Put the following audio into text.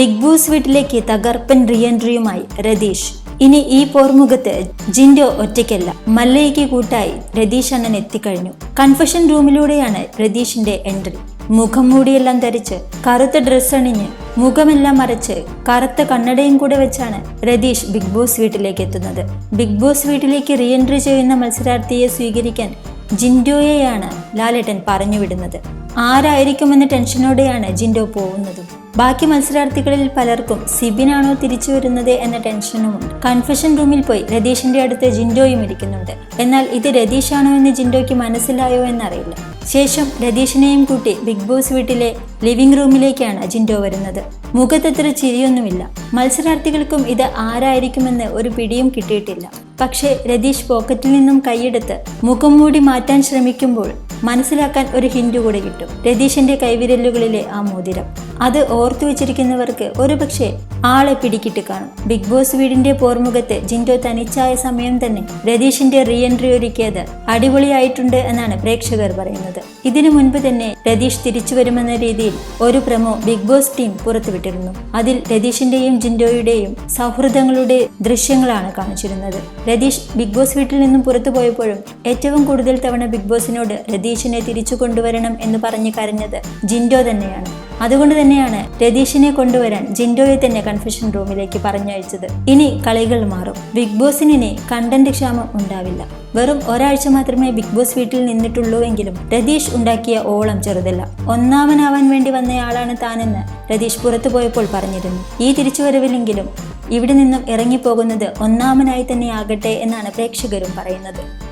Big boss വീട്ടിലേക്ക് തകർപ്പൻ റീഎൻട്രിയുമായി രതീഷ്. ഇനി ഈ പോർമുഖത്ത് ജിൻഡോ ഒറ്റയ്ക്കല്ല മല്ലയ്ക്ക് കൂട്ടായി രതീഷ് അണ്ണൻ എത്തിക്കഴിഞ്ഞു. കൺഫഷൻ റൂമിലൂടെയാണ് രതീഷിന്റെ എൻട്രി. മുഖം മൂടിയെല്ലാം ധരിച്ച് കറുത്ത ഡ്രസ്സ് അണിഞ്ഞ് മുഖമെല്ലാം മറച്ച് കറുത്ത കണ്ണടയും കൂടെ വെച്ചാണ് രതീഷ് ബിഗ് ബോസ് വീട്ടിലേക്ക് എത്തുന്നത്. ബിഗ് ബോസ് വീട്ടിലേക്ക് റീഎൻട്രി ചെയ്യുന്ന മത്സരാർത്ഥിയെ സ്വീകരിക്കാൻ ജിൻഡോയെയാണ് ലാലേട്ടൻ പറഞ്ഞുവിടുന്നത്. ആരായിരിക്കുമെന്ന ടെൻഷനോടെയാണ് ജിൻഡോ പോകുന്നതും. ബാക്കി മത്സരാർത്ഥികളിൽ പലർക്കും സിബിനാണോ തിരിച്ചു വരുന്നത് എന്ന ടെൻഷനുമുണ്ട്. കൺഫഷൻ റൂമിൽ പോയി രതീഷിന്റെ അടുത്ത് ജിൻഡോയും ഇരിക്കുന്നുണ്ട്. എന്നാൽ ഇത് രതീഷാണോ എന്ന് ജിൻഡോയ്ക്ക് മനസ്സിലായോ എന്നറിയില്ല. ശേഷം രതീഷിനെയും കൂട്ടി ബിഗ് ബോസ് വീട്ടിലെ ലിവിംഗ് റൂമിലേക്കാണ് അജിൻഡോ വരുന്നത്. മുഖത്തത്ര ചിരിയൊന്നുമില്ല. മത്സരാർത്ഥികൾക്കും ഇത് ആരായിരിക്കുമെന്ന് ഒരു പിടിയും കിട്ടിയിട്ടില്ല. പക്ഷേ രതീഷ് പോക്കറ്റിൽ നിന്നും കൈയെടുത്ത് മുഖം മൂടി മാറ്റാൻ ശ്രമിക്കുമ്പോൾ മനസ്സിലാക്കാൻ ഒരു ഹിൻഡു കൂടെ കിട്ടും. രതീഷിന്റെ കൈവിരലുകളിലെ ആ മോതിരം. അത് ഓർത്തു വെച്ചിരിക്കുന്നവർക്ക് ഒരുപക്ഷെ ആളെ പിടികിട്ട് കാണും. ബിഗ് ബോസ് വീടിന്റെ പോർമുഖത്ത് ജിൻഡോ തനിച്ചായ സമയം തന്നെ രതീഷിന്റെ റീ എൻട്രി ഒരുക്കിയത് അടിപൊളിയായിട്ടുണ്ട് എന്നാണ് പ്രേക്ഷകർ പറയുന്നത്. ഇതിനു മുൻപ് തന്നെ രതീഷ് തിരിച്ചു വരുമെന്ന രീതിയിൽ ഒരു പ്രമോ ബിഗ് ബോസ് ടീം പുറത്തുവിട്ടിരുന്നു. അതിൽ രതീഷിന്റെയും ജിൻഡോയുടെയും സൗഹൃദങ്ങളുടെ ദൃശ്യങ്ങളാണ് കാണിച്ചിരുന്നത്. രതീഷ് ബിഗ് ബോസ് വീട്ടിൽ നിന്നും പുറത്തു പോയപ്പോഴും ഏറ്റവും കൂടുതൽ തവണ ബിഗ് ബോസിനോട് രതീഷിനെ തിരിച്ചു കൊണ്ടുവരണം എന്ന് പറഞ്ഞു കരഞ്ഞത് ജിൻഡോ തന്നെയാണ്. അതുകൊണ്ട് തന്നെയാണ് രതീഷിനെ കൊണ്ടുവരാൻ ജിൻഡോയെ തന്നെ കൺഫ്യൂഷൻ റൂമിലേക്ക് പറഞ്ഞയച്ചത്. ഇനി കളികൾ മാറും. ബിഗ് ബോസിനെ കണ്ടന്റ് ക്ഷാമം ഉണ്ടാവില്ല. വെറും ഒരാഴ്ച മാത്രമേ ബിഗ് ബോസ് വീട്ടിൽ നിന്നിട്ടുള്ളൂ എങ്കിലും രതീഷ് ഉണ്ടാക്കിയ ഓളം ചെറുതല്ല. ഒന്നാമനാവാൻ വേണ്ടി വന്നയാളാണ് താനെന്ന് രതീഷ് പുറത്തു പോയപ്പോൾ പറഞ്ഞിരുന്നു. ഈ തിരിച്ചുവരവിലെങ്കിലും ഇവിടെ നിന്നും ഇറങ്ങിപ്പോകുന്നത് ഒന്നാമനായി തന്നെ ആകട്ടെ എന്നാണ് പ്രേക്ഷകരും പറയുന്നത്.